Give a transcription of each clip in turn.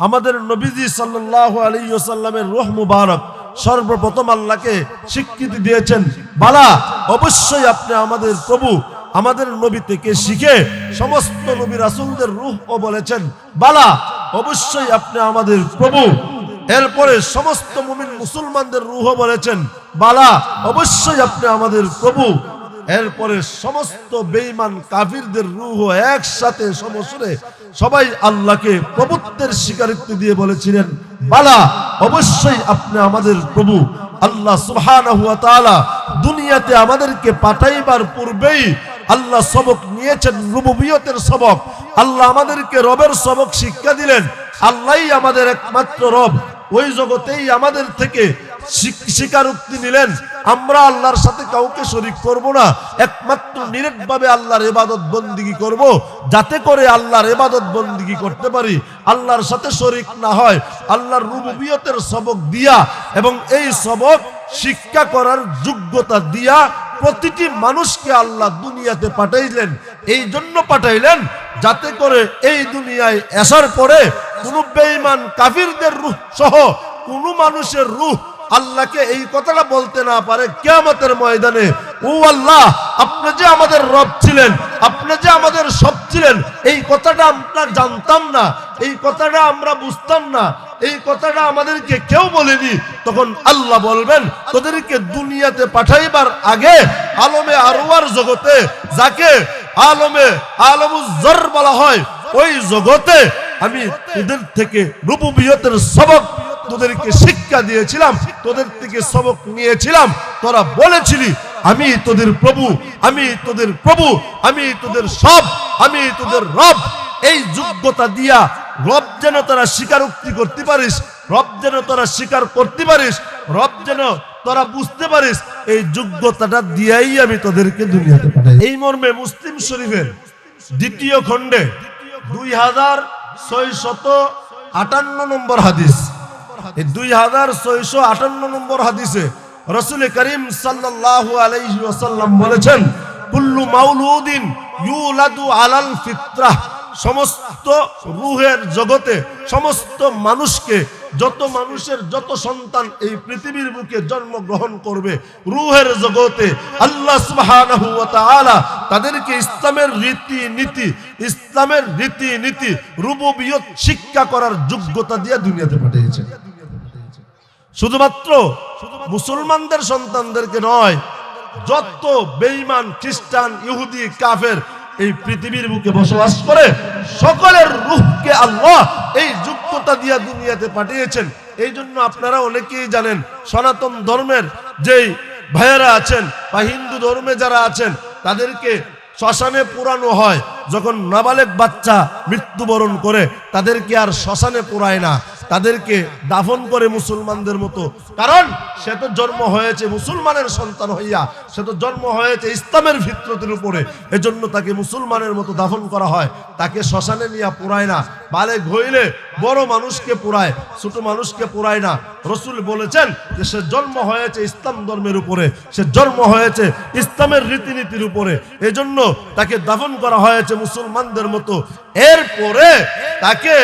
আমাদের নবীজি সাল্লাহ আলী সাল্লামের রোহ মুবারক সর্বপ্রথম আল্লাহকে স্বীকৃতি দিয়েছেন। বালা, অবশ্যই আপনি আমাদের প্রভু, আমাদের নবী থেকে শিখে সমস্ত নবী রাসুলদের রূহ ও বলেছেন। বালা, অবশ্যই আপনি আমাদের প্রভু। এরপরে সমস্ত মুমিন মুসলমানদের রুহ বলেছেন। বালা, অবশ্যই আপনি আমাদের প্রভু। এরপরে সমস্ত বেঈমান কাফিরদের রুহ একসাথে সমসুরে সবাই আল্লাহকে প্রভুত্বের স্বীকারিত্ব দিয়ে বলেছিলেন, বালা, অবশ্যই আপনি আমাদের প্রভু। আল্লাহ সুবহানাহু ওয়া তাআলা দুনিয়াতে আমাদেরকে পাঠাইবার পূর্বেই আল্লাহ সবক নিয়েছেন, রুবুবিয়তের সবক। আল্লাহ আমাদেরকে রবের সবক শিক্ষা দিলেন। আল্লাহই আমাদের একমাত্র রব। ওই জগতেই আমাদের থেকে স্বীকারোক্তি নিলেন, আমরা আল্লাহর সাথে কাউকে শরিক করব না। একমাত্র নিরেটভাবে আল্লাহর এবাদত বন্দিগি করব। যাতে করে আল্লাহর এবাদত বন্দিগি করতে পারি। আল্লাহর সাথে শরিক না হয়, আল্লাহর রুবুবিয়তের সবক দিয়া এবং এই সবক শিক্ষা করার যোগ্যতা দিয়া প্রতিটি মানুষকে আল্লাহ দুনিয়াতে পাঠাইলেন। এই জন্য পাঠাইলেন যাতে করে এই দুনিয়ায় আসার পরে কোন বেঈমান কাফিরদের রূহ সহ কোন মানুষের রূহ আল্লাহকে এই কথাটা বলতে না পারে কেয়ামতের ময়দানে। ও আল্লাহ, আপনি যে আমাদের রব ছিলেন, আপনি যে আমাদের সব ছিলেন, এই কথাটা আমরা জানতাম না, এই কথাটা আমরা বুঝতাম না, এই কথাটা আমাদেরকে কেউ বলেনি। তখন আল্লাহ বলবেন, তোদেরকে দুনিয়াতে পাঠাইবার আগে আলমে আরোয়ার জগতে, যাকে আলমে আলমুজ্জর বলা হয়, ওই জগতে আমি তোদের থেকে রূপবিয়তের সবক তোদেরকে শিক্ষা দিয়েছিলাম, তোদের থেকে সবক নিয়েছিলাম, তোরা বলেছিলি, আমি তোদের প্রভু, আমি তোদের প্রভু, আমি তোদের সব, আমি তোদের রব। এই যোগ্যতা দিয়া রব যেন তোরা স্বীকারোক্তি করতে পারিস, রব যেন তোরা স্বীকার করতে পারিস, রব যেন তোরা বুঝতে পারিস, এই যোগ্যতাটা দিয়াই আমি তোদেরকে দুনিয়াতে পাঠাই। এই মর্মে মুসলিম শরীফের দ্বিতীয় খণ্ডে দুই হাজার ছয় শত আটান্ন নম্বর হাদিস। সমস্ত রুহের জগতে, সমস্ত মানুষকে, যত মানুষের যত সন্তান এই পৃথিবীর বুকে জন্মগ্রহণ করবে, রুহের জগতে আল্লাহ তাদেরকে ইসলামের রীতি নীতি ইসলামের রীতি নীতি রুবুবিয়ত শিক্ষা করার যোগ্যতা দিয়ে দুনিয়াতে পাঠিয়েছে শুধুমাত্র মুসলমানদের সন্তানদেরকে নয়, যত বেঈমান, খ্রিস্টান, ইহুদি, কাফের এই পৃথিবীর বুকে বসবাস করে, সকলের রূহকে আল্লাহ এই যোগ্যতা দিয়া দুনিয়াতে পাঠিয়েছেন। এই জন্য আপনারা অনেকেই জানেন, সনাতন ধর্মের যেই ভাইয়েরা আছেন বা হিন্দু ধর্মে যারা আছেন, তাদেরকে শ্মশানে পুরানো হয়। যখন নাবালেক বাচ্চা মৃত্যুবরণ করে, তাদেরকে আর শ্মশানে পুরায় না। তাদেরকে দাফন করে মুসলমানদের মতো। কারণ, সে তো জন্ম হয়েছে মুসলমানের সন্তান হইয়া, সে তো জন্ম হয়েছে ইসলামের ভিত্রতির উপরে। এজন্য তাকে মুসলমানের মতো দাফন করা হয়। তাকে শ্মশানে নিয়ে পুরায় না। বালে ঘইলে বড় মানুষকে পুরায়, ছোট মানুষকে পুরায় না। রসুল বলেছেন যে, সে জন্ম হয়েছে ইসলাম ধর্মের উপরে। সে জন্ম হয়েছে ইসলামের রীতিনীতির উপরে। এজন্য তাকে দাফন করা হয়েছে মুসলমানদের মতো। এরপরে তাকে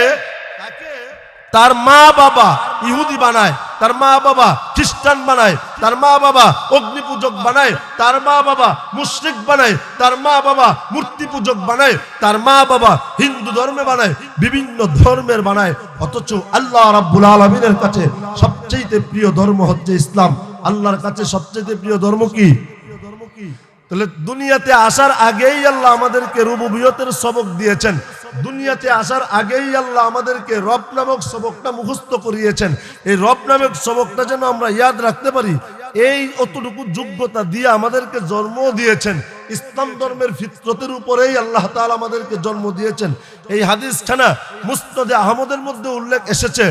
তার মা বাবা ইহুদি বানায়, তার মা বাবা খ্রিস্টান বানায়, তার মা বাবা অগ্নি পূজক বানায়, তার মা বাবা মুশরিক বানায়, তার মা বাবা মূর্তি পূজক বানায়, তার মা বাবা হিন্দু ধর্মে বানায়, বিভিন্ন ধর্মের বানায়। অথচ আল্লাহ রাব্বুল আলমিনের কাছে সবচেয়ে প্রিয় ধর্ম হচ্ছে ইসলাম। আল্লাহর কাছে সবচেয়ে প্রিয় ধর্ম কি? তাহলে দুনিয়াতে আসার আগেই আল্লাহ আমাদেরকে রুবুবিয়তের সবক দিয়েছেন। দুনিয়াতে আসার আগেই আল্লাহ আমাদেরকে রব নামক সবকটা মুখস্থ করিয়েছেন। এই রব নামক সবকটা যেন আমরা ইয়াদ রাখতে পারি এই অতটুকু যোগ্যতা দিয়ে আমাদেরকে জন্ম দিয়েছেন। ইসলাম ধর্মের ফিতরতের উপরেই আল্লাহ তাআলা আমাদেরকে জন্ম দিয়েছেন। এই হাদিসখানা মুস্তদে আহমদের মধ্যে উল্লেখ এসেছে।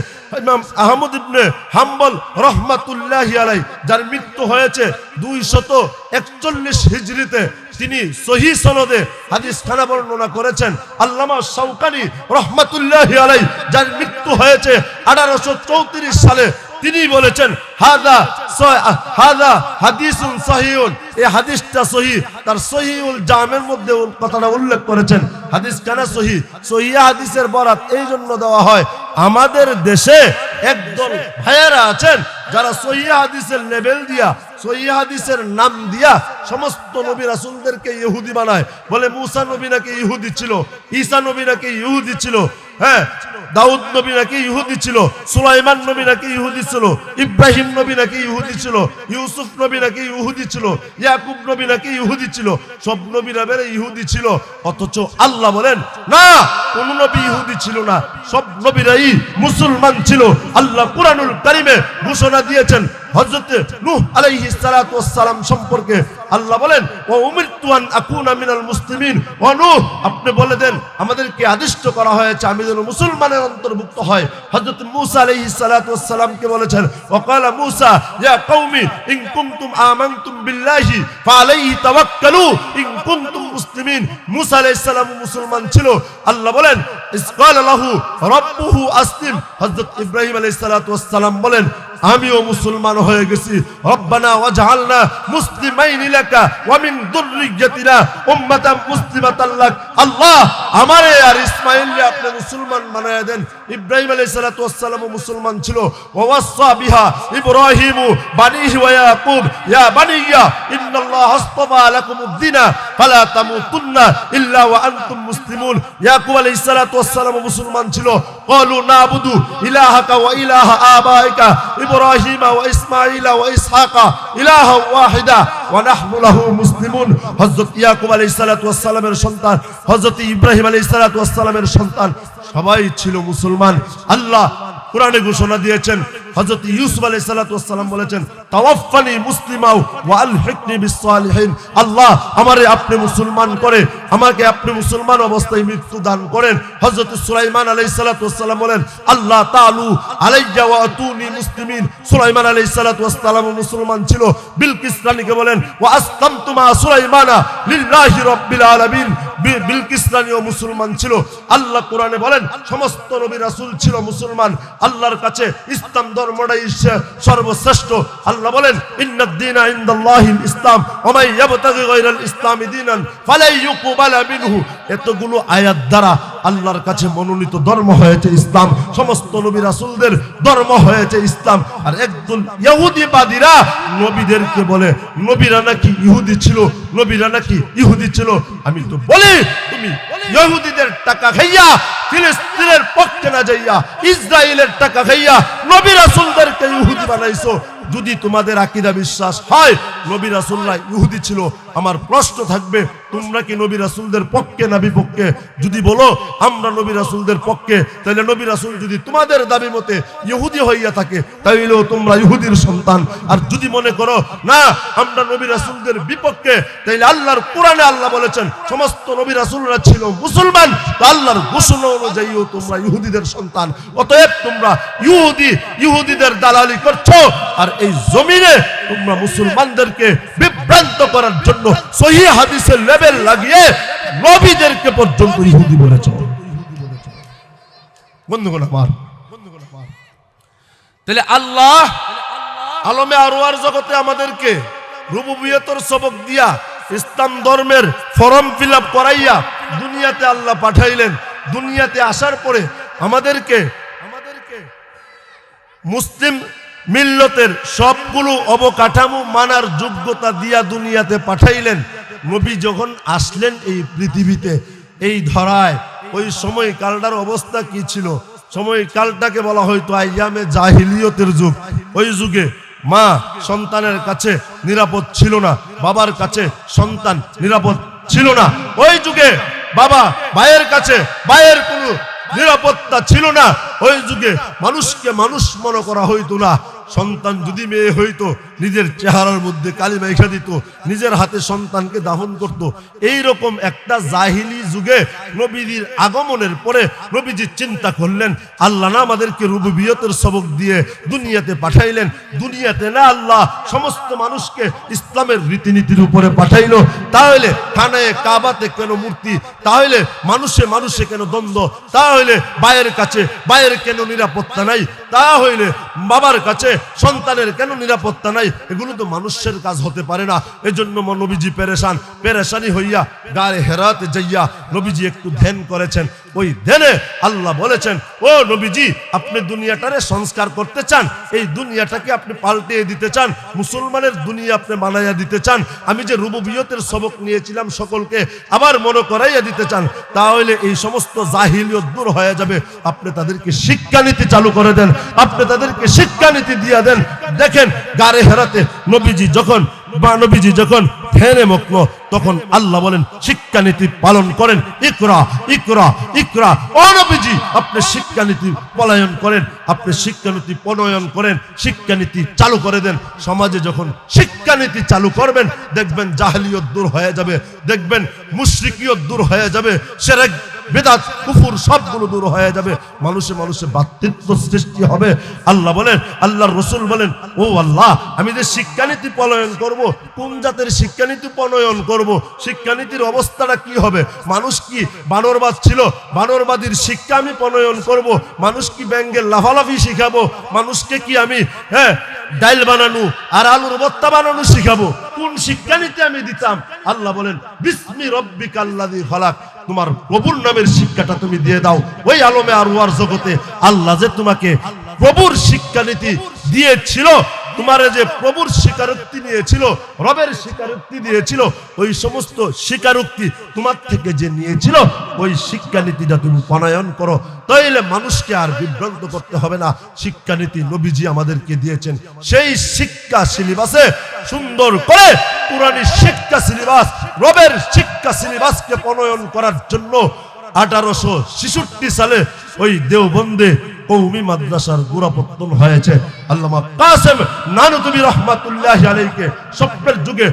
আহমদ ইবনে হাম্বল রহমাতুল্লাহি আলাই যার মৃত্যু হয়েছে দুই শত একচল্লিশ হিজরিতে, তিনি সহি সনদে হাদিস খানা বর্ণনা করেছেন। আল্লামা শৌকানি রহমাতুল্লাহি আলাই যার মৃত্যু হয়েছে আঠারোশো চৌত্রিশ সালে তিনি বলেছেন, হাদা হাদা হাদিসুন সহিউন। এই হাদিসটা সহি, তার সহিউল জামের মধ্যে কথাটা উল্লেখ করেছেন, হাদিস কেন সহি? সহিয়া হাদিসের বরাত এই জন্য দেওয়া হয়, আমাদের দেশে একদল ভাইয়েরা আছেন, যারা সহি হাদিসের লেভেল দিয়া সহি হাদিসের নাম দিয়া সমস্ত নবী রাসূলদেরকে ইহুদি বানায়। বলে, মুসা নবী নাকি ইহুদি ছিল? ঈসা নবী নাকি ইহুদি ছিল? হ্যাঁ দাউদ নবী নাকি ইহুদি ছিল, সুলাইমান নবী নাকি ইহুদি ছিল, ইব্রাহিম নবী নাকি ইহুদি ছিল, ইউসুফ নবী নাকি ইহুদি ছিল, ইয়াকুব নবী নাকি ইহুদি ছিল, সব নবীরা বেড়ে ইহুদি ছিল, অথচ আল্লাহ বলেন, না, কোন নবী ইহুদি ছিল না, সব নবীরাই মুসলমান ছিল। আল্লাহ কুরআনুল কারিমে ঘোষণা দিয়েছেন হযরত নূহ আলাইহিস সালাতু ওয়াস সালাম সম্পর্কে আল্লাহ বলেন, ওয়া উমিরতু আন আকুনা মিনাল মুসলিমিন। ওয়া নূহ, আপনি বলে দেন, আমাদেরকে আদিষ্ট করা হয়েছে, আমি যেন মুসলমানের অন্তর্ভুক্ত হয় হযরত মূসা আলাইহিস সালাতু ওয়াস সালামকে বলেছেন ওয়াকালা মূসা, ইয়া কওমি, ইন কুনতুম আমানতুম বিল্লাহি ফাআলাইহি তাওয়াক্কালু, ইন কুনতুম মুসলিমিন, মুসা আলাইহিস সালাম মুসলমান ছিল। আল্লাহ বলেন ইসকাল লাহু আসলিম। হযরত ইব্রাহিম আলাইহিস সালাতু বলেন, আমিও মুসলমান হয়ে গেছি। রব্বানা ওয়াজআলনা মুসলিমাইন লাকা ওয়া মিন যুররিয়াতিনা উম্মাতান মুসলিমাতান আল্লাহ, আমারে আর ইসমাঈলকে আপনি মুসলমান বানায় দেন। ইব্রাহিম আলাইহিস সালাতু ওয়াস মুসলমান ছিল। ওয়াসা বিহা ইব্রাহিম বানিহি ওয়া ইয়াকুব, ইয়া বানিয়া, ইন্নাল্লাহ আস্তাফা লাকুমুদ-দীনা ফালা তামুতুন্না ইল্লা ওয়া আনতুম মুসলিমুন। ইয়াকুব আলাইহিস সালাতু ওয়াস মুসলমান ছিল। ক্বালু নাবুদু ইলাহাকা ওয়া ইলাহা আবাইকা, ইব্রাহিম ওয়া ইসমাঈল ওয়া ইসহাকা ইলাহা ওয়াহিদা, ওয়া নাহনু লাহু মুসলিমুন। হযরত ইয়াকুব আলাইহিস সালাতু ওয়াস সন্তান হযরত ইব্রাহিম আলী সালাতামের সন্তান সবাই ছিল মুসলমান। আল্লাহ কোরআনে ঘোষণা দিয়েছেন হযরত ইউসুফ আলাইহিস সালাতু সালাম বলেছেন, তাওয়াফফানি মুসলিমাও ওয়া আলহিকনি বিস সালিহিন আল্লাহ আমারে আপনি মুসলমান করে, আমাকে আপনি মুসলমান অবস্থায় মৃত্যু দান করেন। হযরত সুলাইমান আলাইহিস সালাতু সালাম বলেন, আল্লাহ তাআলু আলাইয়া ওয়া আতুনি মুসলিমিন। সুলাইমান আলাইহিস সালাতু সালাম মুসলমান ছিল। বিলকিস রানীকে বলেন, ওয়া আসলামতু মা সুলাইমানা লিল্লাহি রাব্বিল আলামিন। বি- বিলকিস রানীও মুসলমান ছিল। আল্লাহ কোরআনে বলেন, সমস্ত নবী রাসূল ছিল মুসলমান। আল্লাহর কাছে ইসলাম ধর্মটাই সর্বশ্রেষ্ঠ। আল্লাহ বলেন ইন্নাদ দীনা ইনদাল্লাহিল ইসলাম ওয়া মান ইয়াবতাগি গায়রাল ইসলামি দীনান, ফালাই ইউকবালা মিনহু। এতগুলো আয়াত দ্বারা আল্লাহর কাছে মনোনীত ধর্ম হয়েছে ইসলাম। সমস্ত নবী রাসূলদের ধর্ম হয়েছে ইসলাম। আর একদল ইহুদিবাদীরা নবীদেরকে বলে, নবীরা নাকি ইহুদি ছিল? নবীরা নাকি ইহুদি ছিল? আমি তো বলি, তুমি ইহুদিদের টাকা খাইয়া, ফিলিস্তিনের পক্ষে না যাইয়া, ইসরায়েলের টাকা খাইয়া নবী রাসূলদেরকে ইহুদি বানাইছো। যদি তোমাদের আকিদা বিশ্বাস হয়, নবী রাসূলরা ইহুদি ছিল, আমার প্রশ্ন থাকবে, তোমরা কি নবী রাসূলদের পক্ষে না বিপক্ষে? যদি বলো, আমরা নবী রাসূলদের পক্ষে, তাহলে নবী রাসূল যদি তোমাদের দাবি মতে ইহুদি হইয়া থাকে, তাইলেও তোমরা ইহুদির সন্তান। আর যদি মনে করো, না, আমরা নবী রাসূলদের বিপক্ষে, তাইলে আল্লাহর কোরআনে আল্লাহ বলেছেন, সমস্ত নবী রাসুলরা ছিল মুসলমান, তো আল্লাহর ঘোষণা অনুযায়ীও তোমরা ইহুদিদের সন্তান। অতএব তোমরা ইহুদি, ইহুদিদের দালালি করছ, আর এই জমিনে তোমরা মুসলমানদেরকে বিভ্রান্ত করার জন্য সহি হাদিসের লেভেল লাগিয়ে নবীদেরকে পর্যন্ত ইহুদি বলেছ। বন্ধুগণ আমার, তাহলে আল্লাহ আলমে আরোয়ার জগতে আমাদেরকে রুবুবিয়তর সবক দিয়া ইসলাম ধর্মের ফর্ম ফিল করাইয়া দুনিয়াতে আল্লাহ পাঠাইলেন। দুনিয়াতে আসার পরে আমাদেরকে আমাদেরকে মুসলিম মিল্লতের সবগুলো অবকাঠামো মানার যোগ্যতা দিয়া দুনিয়াতে পাঠাইলেন। নবী যখন আসলেন এই পৃথিবীতে, এই ধরায়, ওই সময় কালটার অবস্থা কি ছিল? সময় কালটাকে বলা হয়তো আইয়ামে জাহিলিয়তের যুগ। ওই যুগে মা সন্তানের কাছে নিরাপদ ছিল না, বাবার কাছে সন্তান নিরাপদ ছিল না। ওই যুগে বাবা ভাইয়ের কাছে ভাইয়ের কোনো নিরাপত্তা ছিল না। ওই যুগে মানুষকে মানুষ মনে করা হইতো না। সন্তান যদি মেয়ে হইতো, নিজের চেহারার মধ্যে কালি মেখা দিত, নিজের হাতে সন্তানকে দাহন করত এই রকম একটা জাহিলি যুগে নবীজির আগমনের পরে নবীজি চিন্তা করলেন, আল্লাহ না আমাদেরকে রুবুবিয়তের সবক দিয়ে দুনিয়াতে পাঠাইলেন। দুনিয়াতে না আল্লাহ সমস্ত মানুষকে ইসলামের রীতিনীতির উপরে পাঠাইল। তাহলে খানায় কাবাতে কেন মূর্তি? তাহলে মানুষে মানুষে কেন দ্বন্দ্ব? তাহলে বায়ের কাছে, বায়ের কেন নিরাপত্তা নাই? তাহলে বাবার কাছে সন্তানের কেন নিরাপত্তা নাই? এগুলো তো মানুষের কাজ হতে পারে না। এজন্য নবীজি পেরেশান। পেরেশানি হইয়া গায়ে হেরাতে যাইয়া নবীজি একটু ধ্যান করেছেন। ওই ধ্যানে আল্লাহ বলেছেন, ও নবীজি, আপনি দুনিয়াটারে সংস্কার করতে চান, এই দুনিয়াটাকে আপনি পাল্টিয়ে দিতে চান, মুসলমানের দুনিয়া আপনি বানাইয়া দিতে চান, আমি যে রুবুবিয়তের সবক নিয়েছিলাম সকলকে আবার মনে করাইয়া দিতে চান, তাহলে এই সমস্ত জাহিলিয়ত দূর হয়ে যাবে। আপনি তাদেরকে শিক্ষানীতি চালু করে দেন, আপনি তাদেরকে শিক্ষানীতি দিয়ে দেন দেখেন গারে হেরাতে নবীজি যখন, বা নবীজি যখন ফেরে মগ্ন তখন আল্লাহ বলেন, শিক্ষানীতি পালন করেন, ইকরা ইকরা ইকরা। ও নবীজি, আপনি শিক্ষানীতি পলায়ন করেন, আপনি শিক্ষানীতি প্রণয়ন করেন, শিক্ষানীতি চালু করে দেন। সমাজে যখন শিক্ষানীতি চালু করবেন, দেখবেন জাহেলিয়ত দূর হয়ে যাবে, দেখবেন মুশরিকিয়ত দূর হয়ে যাবে, সেরেক বেদাত, কুফুর সবগুলো দূর হয়ে যাবে। মানুষে মানুষে বাতৃত্ব সৃষ্টি হবে। আল্লাহ বলেন, আল্লাহর রসুল বলেন, ও আল্লাহ, আমি যে শিক্ষানীতি প্রণয়ন করব, কোন জাতের শিক্ষানীতি প্রণয়ন করব, শিক্ষানীতির অবস্থাটা কি হবে? মানুষ কি বানরবাদ ছিল? বানরবাদীর শিক্ষা আমি প্রণয়ন করব? মানুষ কি ব্যাঙ্গের লাফালাফি শিখাবো? মানুষকে কি আমি হ্যাঁ ডাইল বানানো আর আলুর বত্তা বানানো শিখাবো। কোন শিক্ষা নিতে আমি দিতাম? আল্লাহ বলেন, বিস্মি রব্বিক কাল্লাদি হলাক তোমার প্রভুর নামের শিক্ষাটা তুমি দিয়ে দাও। ওই আলমে আর ওয়ার জগতে আল্লাহ যে তোমাকে প্রভুর শিক্ষানীতি দিয়েছিল তোমার যে প্রভুর স্বীকারোক্তি নিয়েছিল রবের স্বীকারোক্তি দিয়েছিল, ওই সমস্ত স্বীকারোক্তি তোমার থেকে যে নিয়েছিল, ওই শিক্ষানীতিটা তুমি প্রণয়ন করো। তাইলে মানুষকে আর বিভ্রান্ত করতে হবে না। শিক্ষানীতি নবীজি আমাদেরকে দিয়েছেন। সেই শিক্ষা সিলেবাসে সুন্দর করে পুরানি শিক্ষা সিলেবাস, রবের শিক্ষা সিলেবাসকে প্রণয়ন করার জন্য আঠারোশো ছেষট্টি সালে ওই দেওবন্দে কৌমি মাদ্রাসার গোড়াপত্তন হয়েছে। আল্লামা কাসেম নানুতুবি রহমাতুল্লাহ যুগে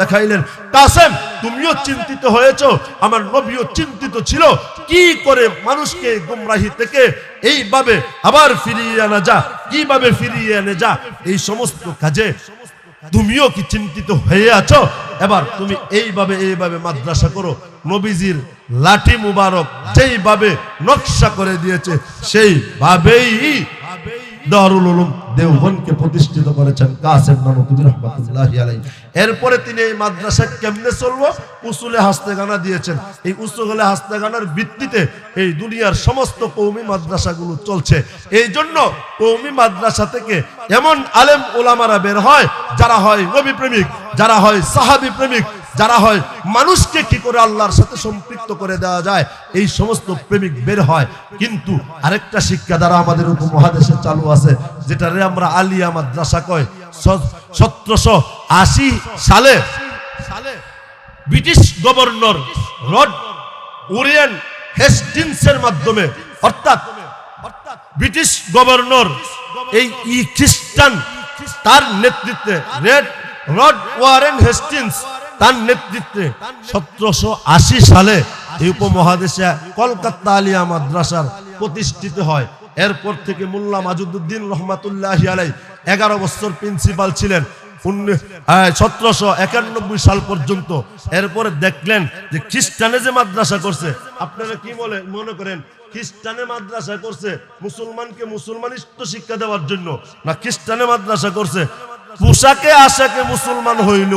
দেখাইলেন, কাসেম, তুমিও চিন্তিত আমার নবীও চিন্তিত ছিল। কি করে মানুষকে থেকে এইভাবে আবার ফিরিয়ে আনা যা? কীভাবে ফিরিয়ে আনে যা? এই সমস্ত কাজে তুমিও কি চিন্তিত হয়ে আছো? এবার তুমি এইভাবে এইভাবে মাদ্রাসা করো। নবীজির লাঠি মুবারক যেইভাবে নকশা করে দিয়েছে, সেইভাবেই দারুল উলুম দেওবনকে প্রতিষ্ঠিত করেছেন কাসেম নানতুবি রহমাতুল্লাহি আলাইহি। এরপরে তিনি এই মাদ্রাসা কেমনে চলবো উসুলে হাস্তেগানা দিয়েছেন। এই উসুলে হাস্তেগানার ভিত্তিতে এই দুনিয়ার সমস্ত কৌমি মাদ্রাসাগুলো চলছে। এই জন্য কৌমি মাদ্রাসা থেকে এমন আলেম ওলামারা বের হয়, যারা হয় নবী প্রেমিক, যারা হয় সাহাবি প্রেমিক যারা হয়, মানুষকে কি করে আল্লাহর সাথে সম্পৃক্ত করে দেওয়া যায়? এই সমস্ত প্রেমিক বের হয়। কিন্তু আরেকটা শিক্ষা দ্বারা আমাদের উপমহাদেশে চালু আছে, যেটারে আমরা আলিয়া মাদ্রাসা কয়। সতেরোশো আশি সালে ব্রিটিশ গভর্নর রড ওরিয়েন হেস্টিন্সের মাধ্যমে, অর্থাৎ ব্রিটিশ গভর্নর এই ই খ্রিস্টান, তার নেতৃত্বে রেড রড ওয়ারেন হেস্টিন্স তার নেতৃত্বে সতেরোশো আশি সালে এই উপমহাদেশে কলকাতা আলিয়া মাদ্রাসার প্রতিষ্ঠিত হয়। এরপর থেকে মোল্লা মাজুদ্দিন রহমাতুল্লাহ আলাই এগারো বছর প্রিন্সিপাল ছিলেন। সতেরোশো একানব্বই সাল পর্যন্ত এরপরে দেখলেন যে খ্রিস্টানে যে মাদ্রাসা করছে, আপনারা কি বলে, মনে করেন, খ্রিস্টানে মাদ্রাসা করছে মুসলমানকে মুসলমানিষ্ট শিক্ষা দেওয়ার জন্য, না খ্রিস্টানে মাদ্রাসা করছে পোশাকে আশাকে মুসলমান হইল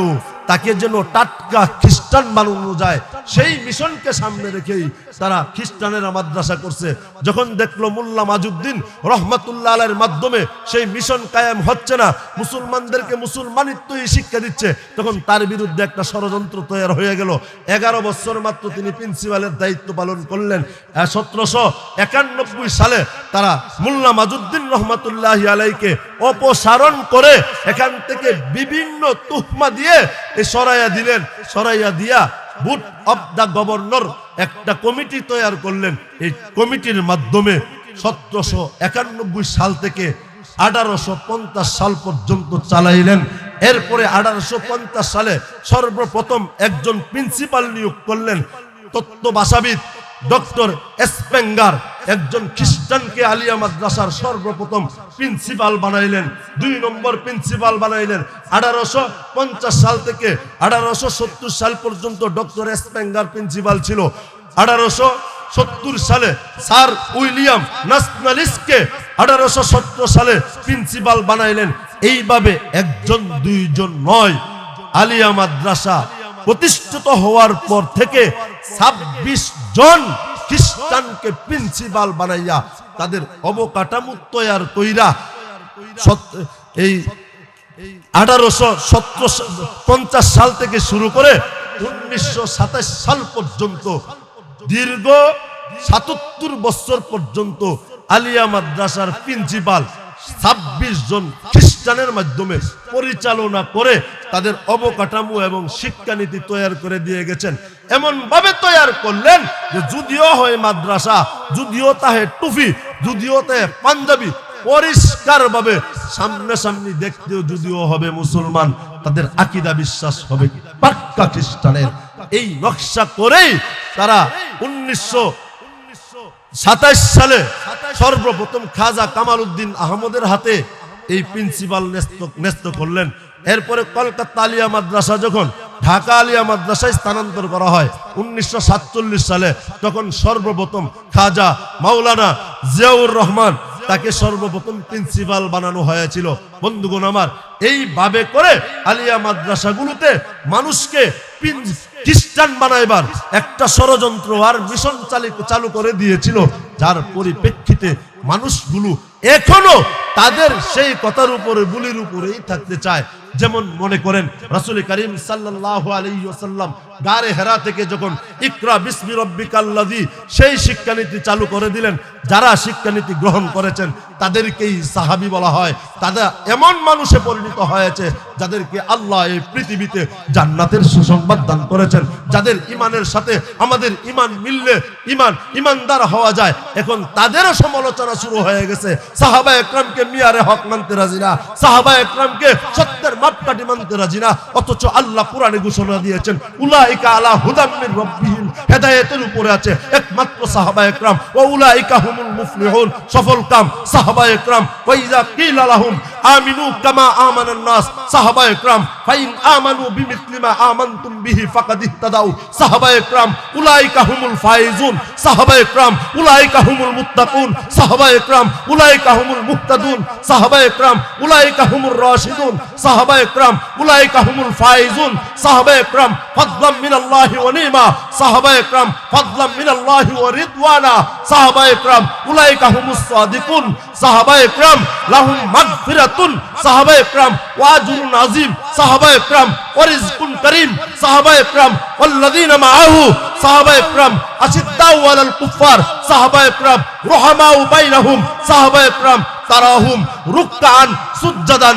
তাকে যেন টাটকা খ্রিস্টান বানানো যায়, সেই মিশনকে সামনে রেখেই তারা খ্রিস্টানেরা মাদ্রাসা করছে। যখন দেখল মোল্লা মাজুদ্দিন রহমাতুল্লাহ আলের মাধ্যমে সেই মিশন কায়েম হচ্ছে না, মুসলমানদেরকে মুসলমানিত্বই শিক্ষা দিচ্ছে, তখন তার বিরুদ্ধে একটা ষড়যন্ত্র তৈরি হয়ে গেল। এগারো বছর মাত্র তিনি প্রিন্সিপালের দায়িত্ব পালন করলেন। সতেরোশো একানব্বই সালে তারা মোল্লা মাজুদ্দিন রহমাতুল্লাহ আলাইকে অপসারণ করে এখান থেকে বিভিন্ন তুহমা দিয়ে এই সরাইয়া দিলেন, সরাইয়া দিয়া বুট অব দ্য গভর্নর একটা কমিটি তৈরি করলেন। এই কমিটির মাধ্যমে সতেরোশো একানব্বই সাল থেকে আঠারোশো পঞ্চাশ সাল পর্যন্ত চালাইলেন। এরপরে আঠারোশো পঞ্চাশ সালে সর্বপ্রথম একজন প্রিন্সিপাল নিয়োগ করলেন। তত্ত্ব তত্ত্ববাসাবিদ ডক্টর স্পেঙ্গার একজন খ্রিস্টানকে আলিয়া মাদ্রাসার সর্বপ্রথম প্রিন্সিপাল বানাইলেন। দুই নম্বর প্রিন্সিপাল বানাইলেন। আঠারোশো পঞ্চাশ সাল থেকে আঠারোশো সত্তর সাল পর্যন্ত ডক্টর স্পেঙ্গার প্রিন্সিপাল ছিল। আঠারোশো সত্তর সালে স্যার উইলিয়াম ন্যাশনালিস্টকে আঠারোশো সত্তর সালে প্রিন্সিপাল বানাইলেন। এইভাবে একজন, দুইজন নয়। আলিয়া মাদ্রাসা প্রতিষ্ঠিত হওয়ার পর থেকে ছাব্বিশ জন খ্রিস্টানকে প্রিন্সিপাল বানাইয়া তাদের অবকাঠামো তৈয়ার কইরা এই আঠারোশো সতেরো পঞ্চাশ সাল থেকে শুরু করে উনিশশো সাতাশ সাল পর্যন্ত, দীর্ঘ সাতাত্তর বছর পর্যন্ত আলিয়া মাদ্রাসার প্রিন্সিপাল ছাব্বিশ জন খ্রিস্টানের মাধ্যমে পরিচালনা করে তাদের অবকাঠামো এবং শিক্ষানীতি তৈরি করে দিয়ে গেছেন। এমন ভাবে তৈরি করলেন যে যদিও হয় মাদ্রাসা, যদিও তাহে টুফি, যদিও তাহে পাঞ্জাবি পরিষ্কার ভাবে সামনে সামনে দেখতেও যদিও হবে মুসলমান, তাদের আকিদা বিশ্বাস হবে পাক্কা খ্রিস্টানের। এই নকশা করেই তারা উনিশশো সাতাইশ সালে সর্বপ্রথম খাজা কামাল উদ্দিন আহমদের হাতে এই প্রিন্সিপাল ন্যস্ত করলেন। এরপরে কলকাতা আলিয়া মাদ্রাসা যখন ঢাকা আলিয়া মাদ্রাসায় স্থানান্তর করা হয় উনিশশো সাতচল্লিশ সালে তখন সর্বপ্রথম খাজা মাওলানা জিয়াউর রহমান তাকে সর্বপ্রথম প্রিন্সিপাল বানানো হয়েছিল। বন্ধুগণ আমার এইভাবে করে আলিয়া মাদ্রাসাগুলোতে মানুষকে খ্রিস্টান বানাইবার একটা ষড়যন্ত্র আর মিশন চালিত চালু করে দিয়েছিল। যার পরিপ্রেক্ষিতে মানুষগুলো এখনও তাদের সেই কথার উপরে, বুলির উপরেই থাকতে চায়। যেমন মনে করেন রাসুল করিম সাল্লাহ আলাইসাল্লাম গারে হেরা থেকে যখন ইকরা বিসমি রব্বিকাল্লাদি সেই শিক্ষানীতি চালু করে দিলেন, যারা শিক্ষানীতি গ্রহণ করেছেন তাদেরকেই সাহাবি বলা হয়। তারা এমন মানুষে পরিণত হয়েছে যাদেরকে আল্লাহ এই পৃথিবীতে জান্নাতের সুসংবাদ দান করেছেন, যাদের ইমানের সাথে আমাদের ইমান মিললে ইমান ইমানদার হওয়া যায়। এখন তাদেরও সমালোচনা শুরু হয়ে গেছে। সাহাবা একরামকে মিয়ারে হক মানতে রাজি না। সাহাবা একরামকে সত্যের মাপকাঠি মানতে রাজি না। অথচ আল্লাহ কোরআনে ঘোষণা দিয়েছেন, উলাইকা আলা হুদাম্মির রব্বিহিম। হেদায়েতের উপরে আছে একমাত্র সাহাবা একরাম। ও উলাইকা হুমুল মুফলিহুন। সফল কাম সাহাবা একরাম। ওয়া ইযা কিলা লাহুম আমিনু কামা আমানান নাস সাহাবা একরাম ফাইন আমানু বিমিথলি মা আমানতুম বিহি ফাকাদ ইহতাদাউ সাহাবা একরাম উলাইকা হুমুল ফাইজুন সাহাবা একরাম উলাইকা হুমুল মুত্তাকুন সাহাবা একরাম উলাইকা হুমুল মুহতাদুন সাহাবা একরাম উলাইকা হুমুর রাশিদুন সাহাবা একরাম উলাইকা হুমুল ফাইজুন সাহাবা একরাম ফাদলাম মিনাল্লাহি ওয়া নিমা সাহাবা একরাম ফাদলাম মিনাল্লাহি ওয়া রিদওয়ানা সাহাবা একরাম উলাইকা হুমুস সাদিকুন সাহাবা একরাম লাহুম মাগফিরাতুন, সাহাবা একরাম ওয়া আজরুন আযীম, সাহাবা একরাম ওয়া রিজকুন কারীম, সাহাবা একরাম ওয়াল্লাযীনা মাআহু, সাহাবা একরাম আশিদ্দাউ আলাল সুজ্জাদান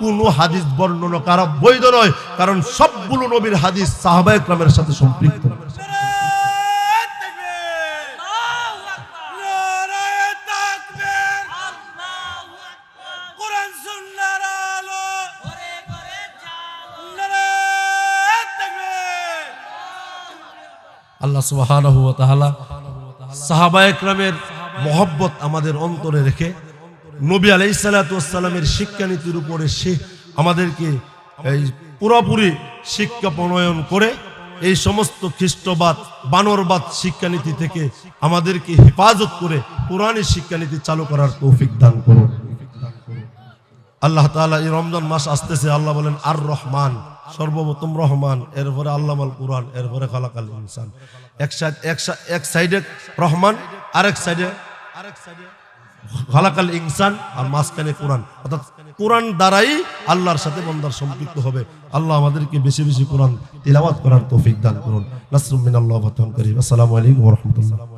কোনো হাদিস বর্ণনা করা বৈধ নয়, কারণ সবগুলো নবীর হাদিস সাহাবা একরামের সাথে সম্পৃক্ত। আল্লাহ তাআলা সাহাবা একরামের মহব্বত আমাদের অন্তরে রেখে নবী আলাইহিস সালাতু ওয়াস সালামের শিক্ষানীতির উপরে সে আমাদেরকে এই পুরোপুরি শিক্ষা প্রণয়ন করে এই সমস্ত খ্রিস্টবাদ, বানরবাদ শিক্ষানীতি থেকে আমাদেরকে হেফাজত করে কোরআনের শিক্ষানীতি চালু করার তৌফিক দান করুন। আল্লাহ তাআলা এই রমজান মাস আসতেছে, আল্লাহ বলেন, আর রহমান, সর্বপ্রথম রহমান, এরপরে আল্লামাল কোরআন, এরপরে খালাকাল ইনসান। এক সাইড এক সাইডে রহমান, আরেক সাইডে আরেক সাইডে খালাকাল ইনসান আর মাঝখানে কোরআন। অর্থাৎ কোরআন দ্বারাই আল্লাহর সাথে বন্দার সম্পৃক্ত হবে। আল্লাহ আমাদেরকে বেশি বেশি কোরআন তিলাবাত করার তৌফিক দান করুন। নাসরুমিন আল্লাহ করিম আসসালামু আলাইকুম রাহমাতুল্লাহ।